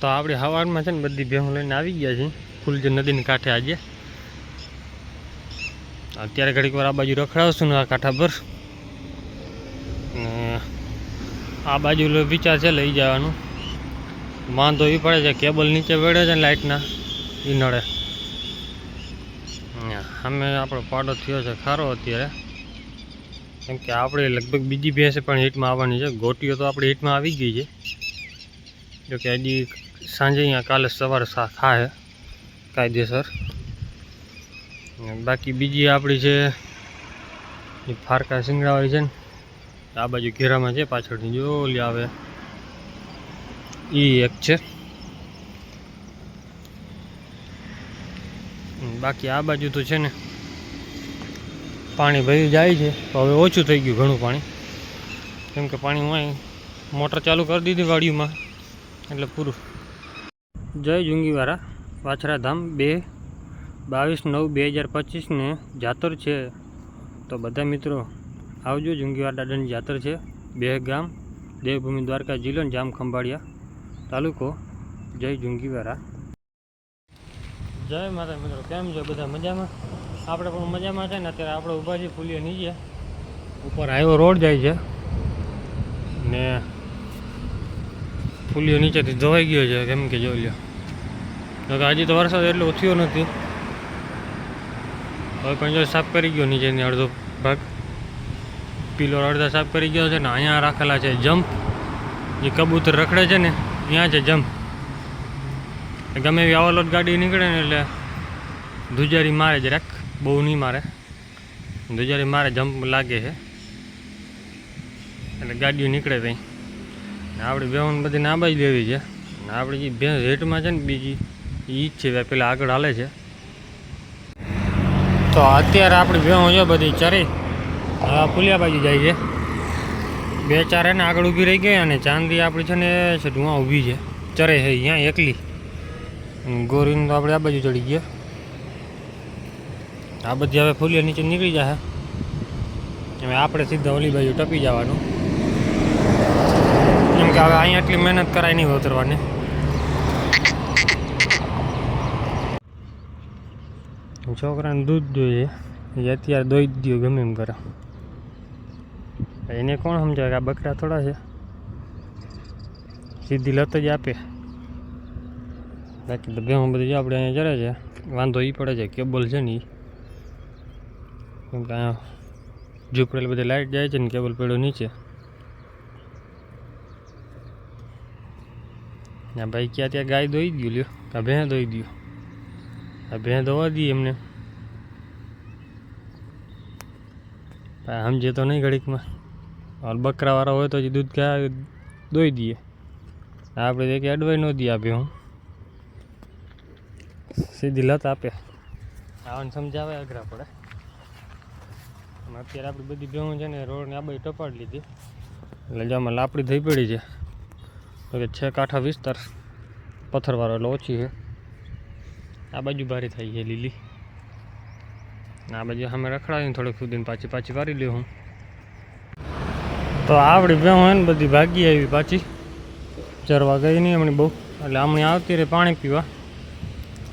તો આપણે હવારમાં છે ને બધી ભેહું લઈને આવી ગયા છીએ. ફૂલજી નદીની કાંઠે આજે. અત્યારે ઘડીક વાર આ બાજુ રખડાવશું ને આ કાંઠા પર. ને આ બાજુ વિચાર છે લઈ જવાનું. વાંધો એ પડે છે, કેબલ નીચે વેડે છે ને લાઇટના એ નડે. અમે આપણો પાડો થયો છે, ખારો અત્યારે. કેમ કે આપણે લગભગ બીજી ભેંસે પણ હીટમાં આવવાની છે. ગોટીઓ તો આપણી હીટમાં આવી ગઈ છે. જોકે હજી સાંજે અહીંયા કાલે સવારે સા કાયદેસર. બાકી બીજી આપણી છે એ ફારકા સિંગડાવાળી છે ને, આ બાજુ ઘેરામાં છે, પાછળથી જો ઓલી આવે. એ એક છે. બાકી આ બાજુ તો છે ને, પાણી ભરી જાય છે. તો હવે ઓછું થઈ ગયું ઘણું પાણી. કેમ કે પાણી હું મોટર ચાલુ કરી દીધી વાડીમાં, એટલે પૂરું જય જુંગીવાળા વાછરાધામ બે, બાવીસ નવ બે હજાર પચીસને જાતર છે. તો બધા મિત્રો, આવજો જુંગીવાડા દાદાની જાતર છે. બે ગામ, દેવભૂમિ દ્વારકા જિલ્લો જામ ખંભાળિયા તાલુકો. જય જુંગીવાળા જય માતા મિત્રો, કેમ છો બધા મજામાં? આપણે પણ મજામાં છે ને, અત્યારે આપણે ઊભા છીએ પુલિયા નીચે. ઉપર હાઈવો રોડ જાય છે. ને પુલિયો નીચેથી ધોવાઈ ગયો છે કેમ કે જોઈ કે હજી તો વરસાદ એટલો થયો નથી. હવે પણ જો સાફ કરી ગયો નીચેની અડધો ભાગ. પીલો અડધા સાફ કરી ગયો છે ને અહીંયા રાખેલા છે જમ્પ જે કબૂતર રખડે છે ને, ત્યાં છે જમ્પ ગમે એવી આવાલોટ ગાડી નીકળે ને એટલે ધુજારી મારે જરાક બહુ નહીં મારે. ધુજારી મારે જમ્પ લાગે છે. એટલે ગાડીઓ નીકળે ત્યાં આપણે બેહું બધી નાબાઈ લેવી છે. ને આપણી જે ભેંસ રેટમાં છે ને બીજી એ જ છે, પેલા આગળ હાલે છે. તો અત્યારે આપણી ભેહું છે બધી ચરી. હવે પુલિયા બાજુ જાય છે. બે ચાર એને આગળ ઊભી રહી ગઈ અને ચાંદી આપણી છે ને ધુઆ ઊભી છે. ચરે છે, અહીંયા એકલી. ગોરીને તો આપણે આ બાજુ ચડી ગયા. આ બધી હવે ફૂલિયા નીચે નીકળી જશે હવે આપણે સીધા ઓલી બાજુ ટપી જવાનું. કે હવે અહીંયા એટલી મહેનત કરાય નહીં ઉતરવાની. છોકરાને દૂધ જોઈએ. એ અત્યારે દોઈ જ દો ગમે એમ કરે. એને કોણ સમજાવે કે આ બકરા થોડા છે? સીધી લત જ આપે. બાકી તો ભેહું બધું આપણે અહીંયા ચડે છે. વાંધો એ પડે છે કેબલ છે ને ઈ. કેમ કે અહીંયા ઝૂંપડેલ બધી લાઇટ જાય છે ને કેબલ પડ્યો નીચે. ના ભાઈ ક્યાં ત્યાં ગાય દોઈ ગયું લ્યો. આ ભેં દોઈ ગયું આ ભેં દોવા દઈએ એમને. સમજે તો નહીં ઘડીકમાં ઓલ બકરાવાળા હોય તો હજી દૂધ ક્યાં દોઈ દઈએ. આપણે એક અડવાઈ ન દઈએ આપે, હું. સીધી લત આપે. આવને સમજાવે અઘરા પડે. અને અત્યારે આપણી બધી ભેહું છે ને રોડને આ બધી ટપાડી લીધી. એટલે જો લાપડી થઈ પડી છે. કે છે કાંઠા વિસ્તાર. પથ્થરવાળો એટલે ઓછી છે. આ બાજુ ભારી થઈ છે લીલી. આ બાજુ સામે રખડાવીને થોડીક સુધી પાછી પાછી વારી લઉં હું. તો આવડી બે હોય ને બધી ભાગી આવી પાછી. ચરવા ગઈ નહીં હમણાં બહુ. એટલે હમણાં આવતી રહે પાણી પીવા.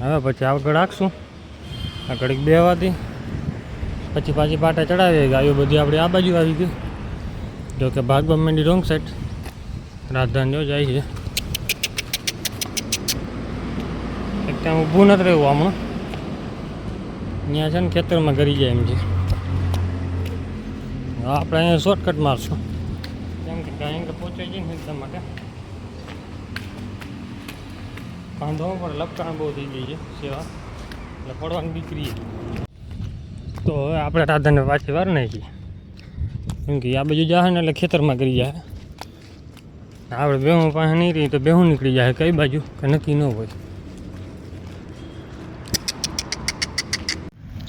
હવે પછી આગળ રાખશું આ ઘડીક બેવાથી પછી પાછી પાટા ચડાવી ગાયો બધી આપણી આ બાજુ આવી ગઈ. જોકે ભાગવા માંડી રોંગ સાઈડ. રાજધાન જાય છે. ત્યાં ઊભું નથી રહેવું હમણાં ત્યાં છે ને ખેતરમાં ગરી જાય એમ છે. આપણે અહીંયા શોર્ટકટ મારશું. કેમ કે અહીં પહોંચાઈ જઈએ ને એટલા માટે. કાંધો પણ લપકાણ બહુ થઈ ગઈ છે સેવા. એટલે પડવાની દીકરી તો હવે આપણે રાધાને પાછી વાર નાખી. કેમ કે આ બાજુ જાય ને એટલે ખેતરમાં કરી જાય આપણે બેહું પાસે નહીં રહી તો બેહું નીકળી જાય કઈ બાજુ કે નક્કી ન હોય.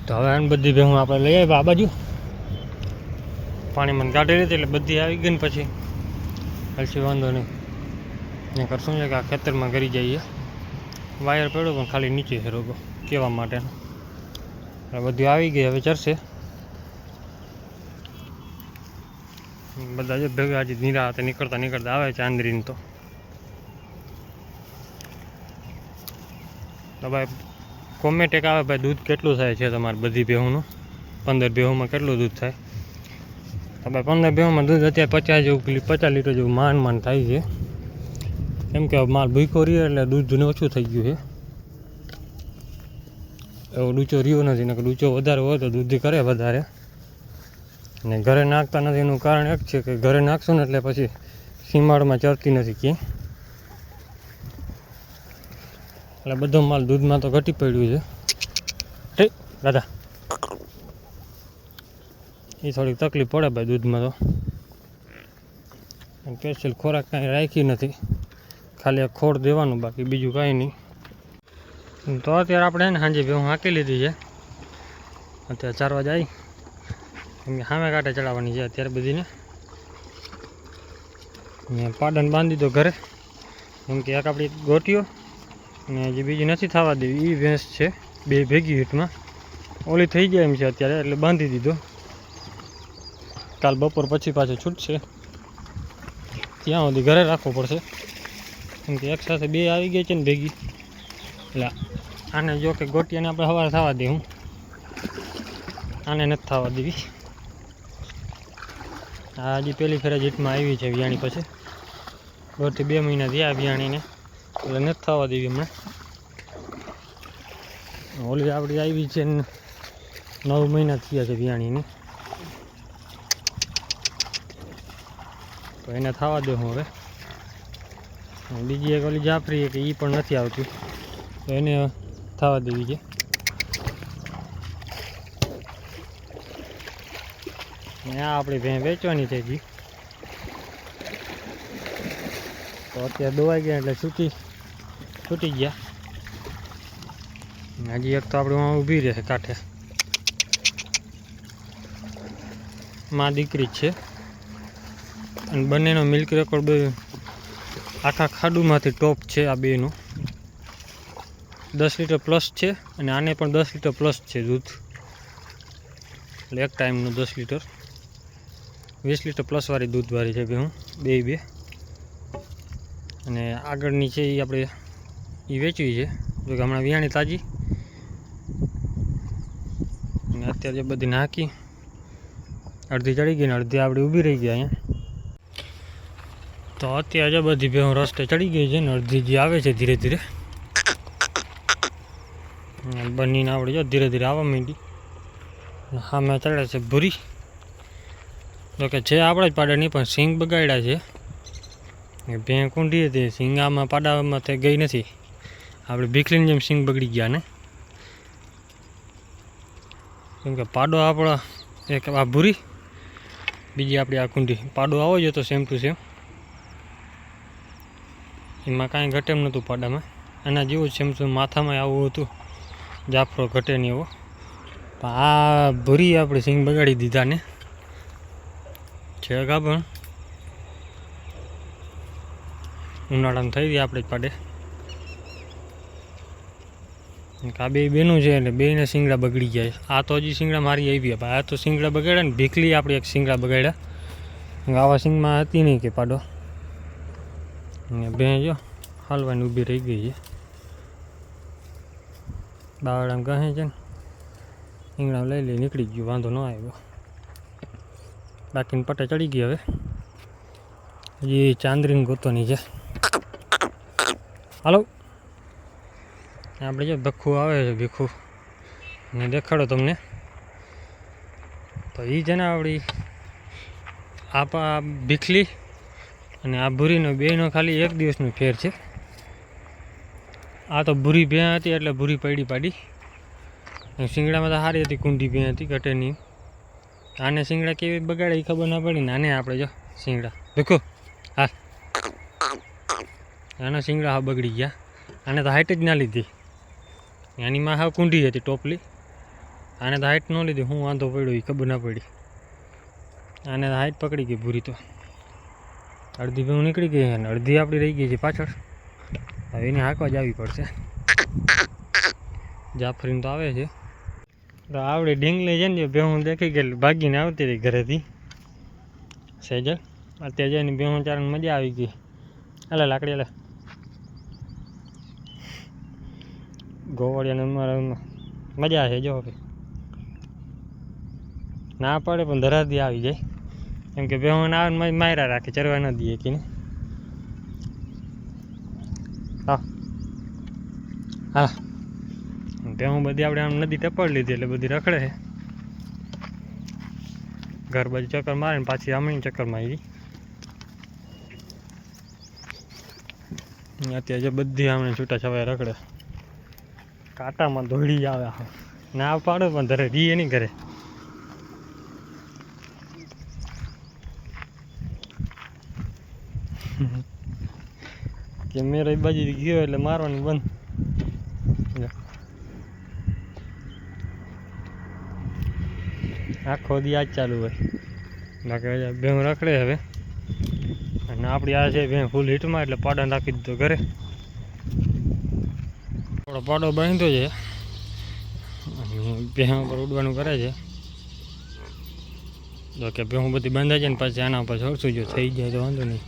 તો હવે આને બધી ભેહું આપણે લઈ આવ્યા આ બાજુ. પાણીમાં કાઢી લીધી એટલે બધી આવી ગઈ ને પછી. પછી વાંધો નહીં. ને કરશું છે કે આ ખેતરમાં કરી જઈએ. વાયર પડ્યો પણ ખાલી નીચે છે રોગો. કહેવા માટેનો. એટલે બધી આવી ગઈ, હવે ચરશે બધા જો ભેગા હજી નીરા હાથે નીકળતા નીકળતા આવે ચાંદરીને તો. ભાઈ કોમેન્ટ એક આવે, ભાઈ, દૂધ કેટલું થાય છે તમારે બધી ભેહુંનું? પંદર ભેહુંમાં કેટલું દૂધ થાય? તો ભાઈ, પંદર ભેહુંમાં દૂધ અત્યારે પચાસ જેવું પચાસ લીટર જેવું માંડ માંડ થાય છે. કેમ કે માલ ભૂખો રહ્યો એટલે દૂધને ઓછું થઈ ગયું છે. એવો ડૂચો રહ્યો નથી, નકર ડૂચો વધારે હોય તો દૂધ કરે વધારે. ને ઘરે નાખતા નથી એનું કારણ એક છે કે ઘરે નાખશું ને એટલે પછી સીમાડમાં ચરતી નથી કે એટલે બધો માલ દૂધમાં તો ઘટી પડ્યું છે. દાદા. એ થોડીક તકલીફ પડે ભાઈ દૂધમાં તો. સ્પેશિયલ ખોરાક કાંઈ રાખી નથી. ખાલી આ ખોડ દેવાનું બાકી બીજું કાંઈ નહીં. તો અત્યારે આપણે સાંજે ભેહું હાંકી લીધી છે. અત્યારે ચારવા જાય. કેમ કે સામે કાંઠે ચડાવવાની છે અત્યારે બધીને. ને પાડન બાંધી દો ઘરે. કેમ કે એક આપણી ગોટીઓ ને જે બીજી નથી થવા દેવી. એ ભેંસ છે, બે ભેગી હીટમાં ઓલી થઈ જાય એમ છે અત્યારે, એટલે બાંધી દીધો. કાલ બપોર પછી પાછું છૂટશે. ત્યાં સુધી ઘરે રાખવો પડશે. કેમ કે એક સાથે બે આવી ગઈ છે ને ભેગી. એટલે આને જો કે ગોટિયાને આપણે સવારે થવા દે હું આને નથી થવા દેવી. આ હજી પહેલી ફેરા જીટમાં આવી છે વિયાણી પછી. દોઢથી બે મહિના થયા વિયાણીને એટલે નથી થવા દેવી હમણાં. હોલી આપણી આવી છે નવ મહિના થયા છે વિયાણીની તો એને થવા દે હું હવે. બીજી એક ઓલી જાફરી કે એ પણ નથી આવતી. તો એને થવા દેવી છે. ને આ આપણી ભેં વેચવાની છે જી. તો અત્યારે દોવાઈ ગયા એટલે છૂટી છૂટી ગયા. હજી એક તો આપણે ઊભી રહે કાંઠે. માં દીકરી છે. અને બંનેનો મિલ્ક રેકોર્ડ બે આખા ખાડુમાંથી ટોપ છે આ બેનું. દસ લીટર પ્લસ છે અને આને પણ દસ લીટર પ્લસ છે દૂધ. એટલે એક ટાઈમનું દસ લીટર. વીસ લીટર પ્લસવાળી દૂધવાળી છે હું બે બે. અને આગળની છે એ આપણે એ વેચવી છે જો કે હમણાં વિયાણી તાજી. અને અત્યારે બધી નાખી, અડધી ચડી ગઈ ને અડધી આપણે ઊભી રહી ગયા અહીંયા. તો અત્યારે બધી ભેહું રસ્તે ચડી ગઈ છે ને, અડધી જે આવે છે ધીરે ધીરે. બનીને આપણે જો ધીરે ધીરે આવવા માંડી. સામે ચડે છે ભૂરી. તો કે છે આપણા જ પાડાની, પણ સિંગ બગાડ્યા છે. ભેં કુંડી હતી, સિંગ આમાં પાડામાં તે ગઈ નથી. આપણે ભીખલીની જેમ સિંગ બગડી ગયા ને. કેમ કે પાડો આપણા, એક આ ભૂરી, બીજી આપણી આ કુંડી પાડો આવો જ હતો સેમ ટુ સેમ એમાં કાંઈ ઘટે નહોતું પાડામાં. આના જેવું સેમ ટુ માથામાં આવું હતું. જાફરો ઘટે નહીં એવો. પણ આ ભૂરી આપણે સિંગ બગાડી દીધા ને. છે પણ ઉનાળામાં થઈ ગઈ આપણે જ પાડે. આ બે બેનું છે એટલે બેને શિંગડા બગડી ગયા આ તો હજી શિંગડા મારી આવી પણ આ તો શિંગડા બગાડ્યા ને ભીખલી આપણે એક શિંગડા બગાડ્યા. આવા સિંગમાં હતી નહીં કે પાડો. ને બે જો હાલવાની ઊભી રહી ગઈ છે. બાવડામાં કહે છે ને. શિંગડા લઈ લઈ નીકળી ગયું, વાંધો ન આવ્યો. બાકીની પટે ચડી ગઈ હવે. હજી ચાંદરીને ગોતવાની છે. હાલો. આપણે જો ભીખું આવે છે, ભીખું. ને દેખાડો તમને. તો એ છે ને આપણી, આ ભીખલી અને આ ભૂરીનો બેનો ખાલી એક દિવસનો ફેર છે. આ તો ભૂરી ભેં હતી એટલે ભૂરી પડી પાડી. શિંગડામાં તો સારી હતી, કુંડી ભેં હતી ઘટે નહીં આને શિંગડા કેવી બગાડે એ ખબર ના પડી નાને આપણે જો શિંગડા. દેખો હા. આના શિંગડા હા બગડી ગયા. આને તો હાઇટ જ ના લીધી. એની માં હા કુંડી હતી ટોપલી. આને તો હાઇટ ન લીધી. હું વાંધો પડ્યો એ ખબર ના પડી. આને તો હાઇટ પકડી ગઈ ભૂરી તો. અડધી ભેવું નીકળી ગઈ અને અડધી આપણી રહી ગઈ છે પાછળ. હવે એને હાંકવા જ આવી પડશે. જાફરીને તો આવે છે. તો આવડે ઢીંગલી છે ને ભેહું દેખી ગયેલી. ભાગીને આવતી રહી ઘરેથી. સેજલ, અત્યારે જઈને ભેહું ચારણ મજા આવી ગઈ. હાલે લાકડી, હાલે. ગોવાળિયાને અમારા મજા છે, જો હવે. ના પડે પણ ધરાતી આવી જાય. કેમ કે બેહોન આવે માયરા રાખે, ચરવા ન દઈએ કે હા. હા. બેહું બધી આપણે આમ નદી ટપડ લીધી એટલે બધી રખડે છે. ઘર બાજુ ચક્કર મારે ને પાછી આમણી ચક્કર મારી અત્યારે જો બધી આમણે છૂટા છવાય રખડે. કાંટામાં દોડી આવે હા ના પાડો પણ ધરે રીએ નહીં કરે કેમેરો એ બાજુ ગયો એટલે મારવાનું બંધ. આખો દી આજ ચાલુ હોય. બાકી ભેં રખડે હવે. અને આપણી આ છે ભેં ફૂલ હીટમાં એટલે પાડા નાખી દીધો ઘરે. થોડો પાડો બાંધ્યો છે. અને ભેં ઉપર ઉડવાનું કરે છે. જો કે ભેહું બધી બંધાય છે ને પછી આના ઉપર છોડશું જો થઈ જાય તો વાંધો નહીં.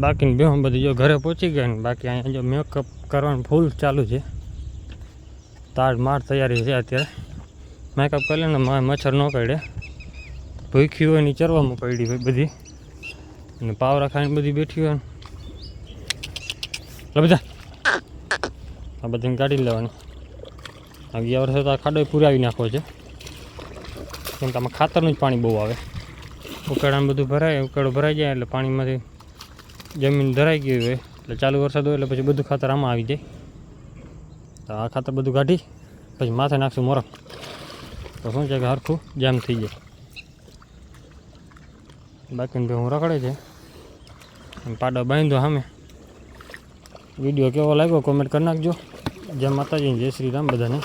બાકીની ભેહું બધી જો ઘરે પહોંચી ગયા ને બાકી અહીંયા જો મેકઅપ કરવાનું ફૂલ ચાલુ છે. તાર માર તૈયારી છે અત્યારે. મેકઅપ કરી લે ને મ- મચ્છર ન કરડે ભૂખી હોયની ચરવામાં પડી હોય બધી. અને પાવરા ખાઈને બધી બેઠી હોય ને. બધા. આ બધાને કાઢી લેવાની. આ ગયા વર્ષે તો આ ખાડો પુરાવી નાખવો છે. કેમ કે આમાં ખાતરનું જ પાણી બહુ આવે. ઉકાળામાં બધું ભરાય, ઉકાળો ભરાઈ જાય એટલે પાણીમાંથી જમીન ધરાઈ ગઈ હોય. એટલે ચાલુ વરસાદ હોય એટલે પછી બધું ખાતર આમાં આવી જાય. તો આ ખાતર બધું કાઢી, પછી માથે નાખશું મોરમ તો શું છે કે હરખું જામ થઈ જાય બાકીને ભાઈ હું રખડે છે. પાડો બાંધો સામે. વીડિયો કેવો લાગ્યો? કોમેન્ટ કરી નાખજો. જય માતાજી, જય શ્રી રામ બધાને.